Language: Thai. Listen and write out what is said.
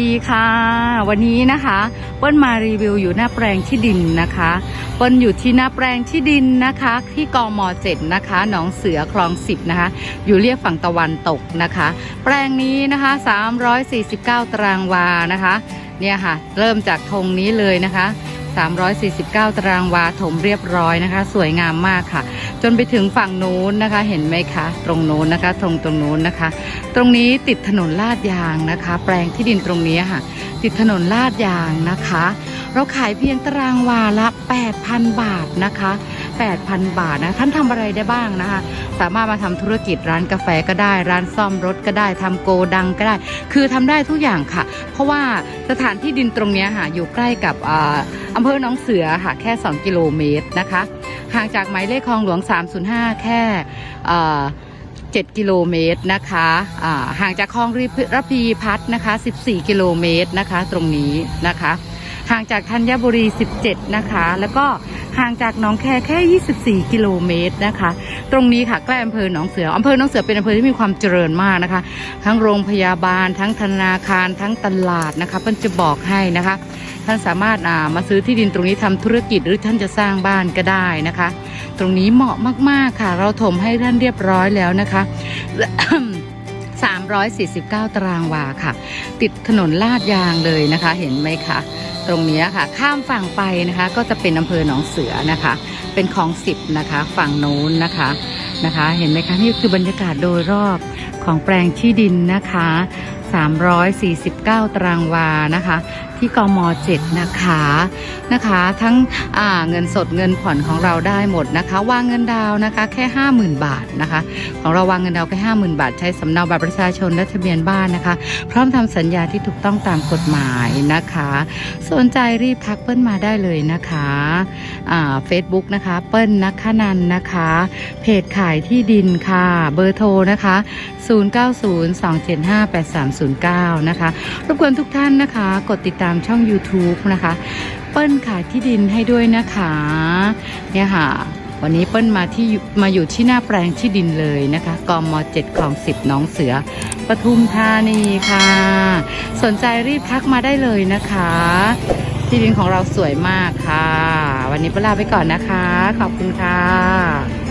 ดีค่ะ วันนี้นะคะเปิ้ลมารีวิวอยู่หน้าแปลงที่ดินนะคะเปิ้ลอยู่ที่หน้าแปลงที่ดินนะคะ ที่กมเจ็ดนะคะหนองเสือคลองสิบนะคะ อยู่เรียกฝั่งตะวันตกนะคะ แปลงนี้นะคะ 349 ตารางวานะคะ เนี่ยค่ะ เริ่มจากธงนี้เลยนะคะ 349 ตารางวาถมเรียบร้อยนะคะ สวยงามมากค่ะ จนไปถึงฝั่งนู้นนะคะ เห็นไหมคะ ตรงนู้นนะคะ ตรงตรงนู้นนะคะ ตรงนี้ติดถนนลาดยางนะคะ แปลงที่ดินตรงนี้ค่ะ ติดถนนลาดยางนะคะ เราขายเพียงตารางวาละ 8,000 บาทนะคะ 8,000 บาทนะท่านทำอะไรได้บ้างนะคะ สามารถมาทำธุรกิจร้านกาแฟก็ได้ ร้านซ่อมรถก็ได้ทำโกดังก็ได้ คือทำได้ทุกอย่างค่ะ เพราะว่าสถานที่ดินตรงนี้ค่ะอยู่ใกล้กับอำเภอหนองเสือค่ะแค่ 2 กิโลเมตรนะคะห่างจากหมายเลขคลองหลวง 305 แค่7 กิโลเมตรนะคะห่างจากคลองระพีพัฒน์นะคะ 14 กิโลเมตรนะคะ ตรงนี้นะคะ ห่างจากธัญบุรี 17 นะคะ แล้วก็ห่างจากหนองแคแค่ 24 กิโลเมตรนะคะ ตรงนี้ค่ะใกล้อำเภอหนองเสืออำเภอหนองเสือเป็นอำเภอที่มีความเจริญมากนะคะ ทั้งโรงพยาบาล ทั้งธนาคาร ทั้งตลาดนะคะเพิ่นจะบอกให้นะคะ ท่านสามารถอ่ามาซื้อที่ดินตรงนี้ทำธุรกิจหรือท่านจะสร้างบ้านก็ได้นะคะ ตรงนี้เหมาะมากๆค่ะ เราถมให้ท่านเรียบร้อยแล้วนะคะ 349 ตารางวาค่ะ ติดถนนลาดยางเลยนะคะ เห็นไหมคะตรงนี้ค่ะ ข้ามฝั่งไปนะคะ ก็จะเป็นอำเภอหนองเสือนะคะ เป็นคลองสิบนะคะ ฝั่งโน้นนะคะนะคะ เห็นไหมคะนี่คือบรรยากาศโดยรอบของแปลงที่ดินนะคะ 349 ตารางวานะคะ ที่กม7นะคะนะคะ ทั้งเงินสดเงินผ่อนของเราได้หมดนะคะ วางเงินดาวนะคะแค่ 50,000 บาทนะคะ ของเราวางเงินดาวแค่50,000 บาท ใช้สำเนาบัตรประชาชนและทะเบียนบ้านนะคะ พร้อมทำสัญญาที่ถูกต้องตามกฎหมายนะคะ สนใจรีบทักเปิ้ลมาได้เลยนะคะเฟซบุ๊กนะคะเปิ้ลนักขนันนะคะ เพจขายที่ดินค่ะ เบอร์โทรนะคะ 0902758309 นะคะรบกวนทุกท่านนะคะ กดติดตามช่อง YouTube นะคะ เปิ้ลขายที่ดินให้ด้วยนะคะเนี่ยค่ะ วันนี้เปิ้ลมาที่มาอยู่ที่หน้าแปลงที่ดินเลยนะคะกม7คลอง10หน้องเสือปทุมธานีค่ะ สนใจรีบทักมาได้เลยนะคะ ที่ดินของเราสวยมากค่ะ วันนี้เปิ้ลลาไปก่อนนะคะ ขอบคุณค่ะ